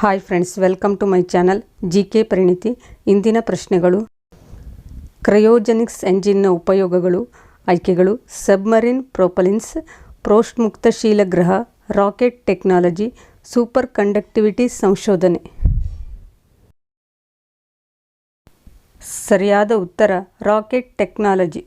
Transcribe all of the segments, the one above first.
Hi friends welcome to my channel G K ಪರಿಣಿತಿ ಇಂದಿನ ಪ್ರಶ್ನೆಗಳು, ಕ್ರಯೋಜೆನಿಕ್ಸ್ ಎಂಜಿನ್ನ ಉಪಯೋಗಗಳು, ಆಯ್ಕೆಗಳು, ಸಬ್ಮರಿನ್ ಪ್ರೋಪಲಿನ್ಸ್ ಮುಕ್ತಶೀಲ ಗ್ರಹ, ರಾಕೆಟ್ ಟೆಕ್ನಾಲಜಿ, ಸೂಪರ್ ಕಂಡಕ್ಟಿವಿಟಿ ಸಂಶೋಧನೆ. ಸರಿಯಾದ ಉತ್ತರ, ರಾಕೆಟ್ ಟೆಕ್ನಾಲಜಿ.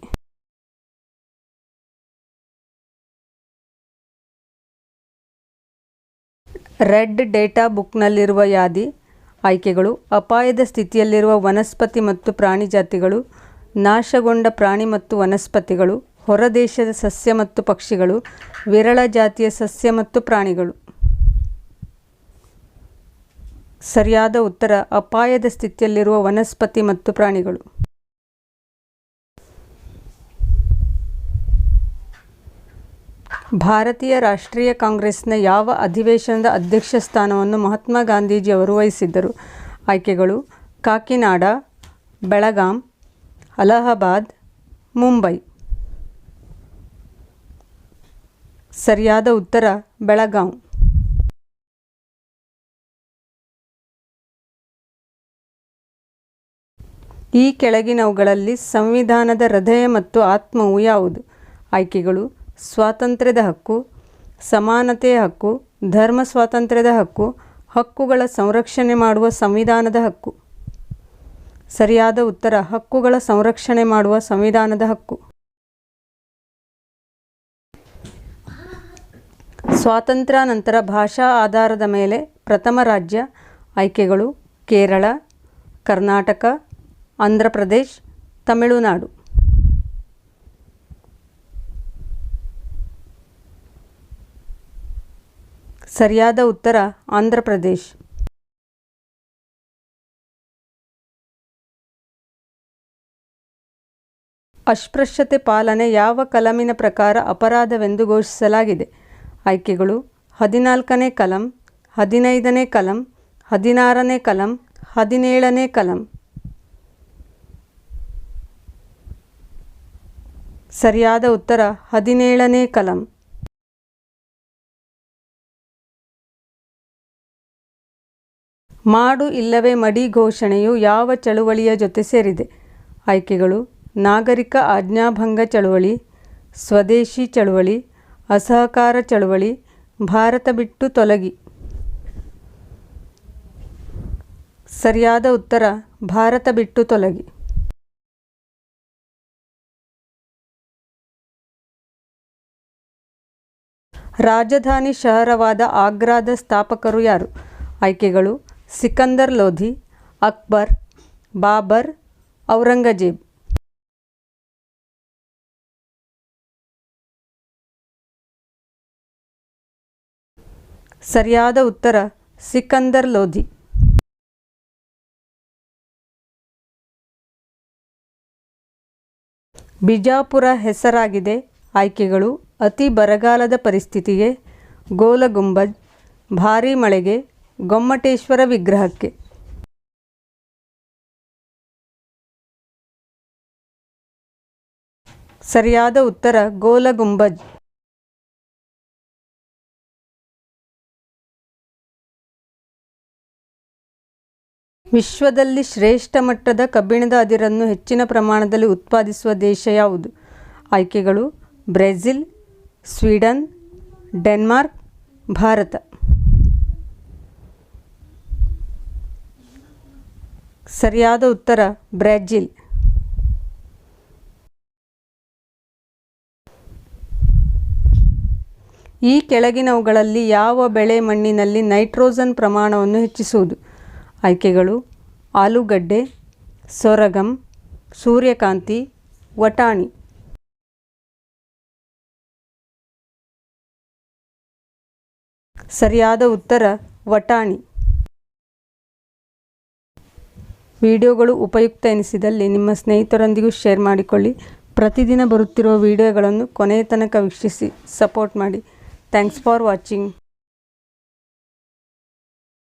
ರೆಡ್ ಡೇಟಾ ಬುಕ್ನಲ್ಲಿರುವ ಯಾದಿ, ಆಯ್ಕೆಗಳು, ಅಪಾಯದ ಸ್ಥಿತಿಯಲ್ಲಿರುವ ವನಸ್ಪತಿ ಮತ್ತು ಪ್ರಾಣಿ ಜಾತಿಗಳು, ನಾಶಗೊಂಡ ಪ್ರಾಣಿ ಮತ್ತು ವನಸ್ಪತಿಗಳು, ಹೊರದೇಶದ ಸಸ್ಯ ಮತ್ತು ಪಕ್ಷಿಗಳು, ವಿರಳ ಜಾತಿಯ ಸಸ್ಯ ಮತ್ತು ಪ್ರಾಣಿಗಳು. ಸರಿಯಾದ ಉತ್ತರ, ಅಪಾಯದ ಸ್ಥಿತಿಯಲ್ಲಿರುವ ವನಸ್ಪತಿ ಮತ್ತು ಪ್ರಾಣಿಗಳು. ಭಾರತೀಯ ರಾಷ್ಟ್ರೀಯ ಕಾಂಗ್ರೆಸ್ನ ಯಾವ ಅಧಿವೇಶನದ ಅಧ್ಯಕ್ಷ ಸ್ಥಾನವನ್ನು ಮಹಾತ್ಮ ಗಾಂಧೀಜಿಯವರು ವಹಿಸಿದ್ದರು? ಆಯ್ಕೆಗಳು, ಕಾಕಿನಾಡ, ಬೆಳಗಾಂ, ಅಲಹಾಬಾದ್, ಮುಂಬೈ. ಸರಿಯಾದ ಉತ್ತರ, ಬೆಳಗಾಂ. ಈ ಕೆಳಗಿನವುಗಳಲ್ಲಿ ಸಂವಿಧಾನದ ಹೃದಯ ಮತ್ತು ಆತ್ಮವು ಯಾವುದು? ಆಯ್ಕೆಗಳು ಸ್ವಾತಂತ್ರ್ಯದ ಹಕ್ಕು, ಸಮಾನತೆಯ ಹಕ್ಕು, ಧರ್ಮ ಸ್ವಾತಂತ್ರ್ಯದ ಹಕ್ಕು, ಹಕ್ಕುಗಳ ಸಂರಕ್ಷಣೆ ಮಾಡುವ ಸಂವಿಧಾನದ ಹಕ್ಕು. ಸರಿಯಾದ ಉತ್ತರ, ಹಕ್ಕುಗಳ ಸಂರಕ್ಷಣೆ ಮಾಡುವ ಸಂವಿಧಾನದ ಹಕ್ಕು. ಸ್ವಾತಂತ್ರ್ಯ ನಂತರ ಭಾಷಾ ಆಧಾರದ ಮೇಲೆ ಪ್ರಥಮ ರಾಜ್ಯ, ಆಯ್ಕೆಗಳು ಕೇರಳ, ಕರ್ನಾಟಕ, ಆಂಧ್ರ ಪ್ರದೇಶ್, ತಮಿಳುನಾಡು. ಸರಿಯಾದ ಉತ್ತರ ಆಂಧ್ರ ಪ್ರದೇಶ್. ಅಸ್ಪೃಶ್ಯತೆ ಪಾಲನೆ ಯಾವ ಕಲಮಿನ ಪ್ರಕಾರ ಅಪರಾಧವೆಂದು ಘೋಷಿಸಲಾಗಿದೆ. ಆಯ್ಕೆಗಳು, ಹದಿನಾಲ್ಕನೇ ಕಲಂ, ಹದಿನೈದನೇ ಕಲಂ, ಹದಿನಾರನೇ ಕಲಂ, ಹದಿನೇಳನೇ ಕಲಂ. ಸರಿಯಾದ ಉತ್ತರ ಹದಿನೇಳನೇ ಕಲಂ. ಮಾಡು ಇಲ್ಲವೇ ಮಡಿ ಘೋಷಣೆಯು ಯಾವ ಚಳುವಳಿಯ ಜೊತೆ ಸೇರಿದೆ? ಆಯ್ಕೆಗಳು, ನಾಗರಿಕ ಆಜ್ಞಾಭಂಗ ಚಳುವಳಿ, ಸ್ವದೇಶಿ ಚಳುವಳಿ, ಅಸಹಕಾರ ಚಳುವಳಿ, ಭಾರತ ಬಿಟ್ಟು ತೊಲಗಿ. ಸರಿಯಾದ ಉತ್ತರ, ಭಾರತ ಬಿಟ್ಟು ತೊಲಗಿ. ರಾಜಧಾನಿ ಶಹರವಾದ ಆಗ್ರಾದ ಸ್ಥಾಪಕರು ಯಾರು? ಆಯ್ಕೆಗಳು ಸಿಕಂದರ್ ಲೋಧಿ, ಅಕ್ಬರ್, ಬಾಬರ್, ಔರಂಗಜೇಬ್. ಸರಿಯಾದ ಉತ್ತರ ಸಿಕಂದರ್ ಲೋಧಿ. ಬಿಜಾಪುರ ಹೆಸರಾಗಿದೆ ಆಯ್ಕೆಗಳು ಅತಿ ಬರಗಾಲದ ಪರಿಸ್ಥಿತಿಗೆ ಗೋಲಗುಂಬಜ್, ಭಾರೀ ಮಳೆಗೆ ಗೊಮ್ಮಟೇಶ್ವರ ವಿಗ್ರಹಕ್ಕೆ. ಸರಿಯಾದ ಉತ್ತರ ಗೋಲ ಗುಂಬಜ್ ವಿಶ್ವದಲ್ಲಿ ಶ್ರೇಷ್ಠ ಮಟ್ಟದ ಕಬ್ಬಿಣದ ಅದಿರನ್ನು ಹೆಚ್ಚಿನ ಪ್ರಮಾಣದಲ್ಲಿ ಉತ್ಪಾದಿಸುವ ದೇಶ ಯಾವುದು? ಆಯ್ಕೆಗಳು, ಬ್ರೆಜಿಲ್, ಸ್ವೀಡನ್, ಡೆನ್ಮಾರ್ಕ್, ಭಾರತ. ಸರಿಯಾದ ಉತ್ತರ, ಬ್ರೆಜಿಲ್. ಈ ಕೆಳಗಿನವುಗಳಲ್ಲಿ ಯಾವ ಬೆಳೆ ಮಣ್ಣಿನಲ್ಲಿ ನೈಟ್ರೋಜನ್ ಪ್ರಮಾಣವನ್ನು ಹೆಚ್ಚಿಸುವುದು? ಆಯ್ಕೆಗಳು, ಆಲೂಗಡ್ಡೆ ಸೊರಗಂ ಸೂರ್ಯಕಾಂತಿ, ವಟಾಣಿ. ಸರಿಯಾದ ಉತ್ತರ, ವಟಾಣಿ. ವಿಡಿಯೋಗಳು ಉಪಯುಕ್ತ ಎನಿಸಿದಲ್ಲಿ ನಿಮ್ಮ ಸ್ನೇಹಿತರೊಂದಿಗೂ ಶೇರ್ ಮಾಡಿಕೊಳ್ಳಿ. ಪ್ರತಿದಿನ ಬರುತ್ತಿರುವ ವಿಡಿಯೋಗಳನ್ನು ಕೊನೆಯ ತನಕ ವೀಕ್ಷಿಸಿ, ಸಪೋರ್ಟ್ ಮಾಡಿ. Thanks for watching.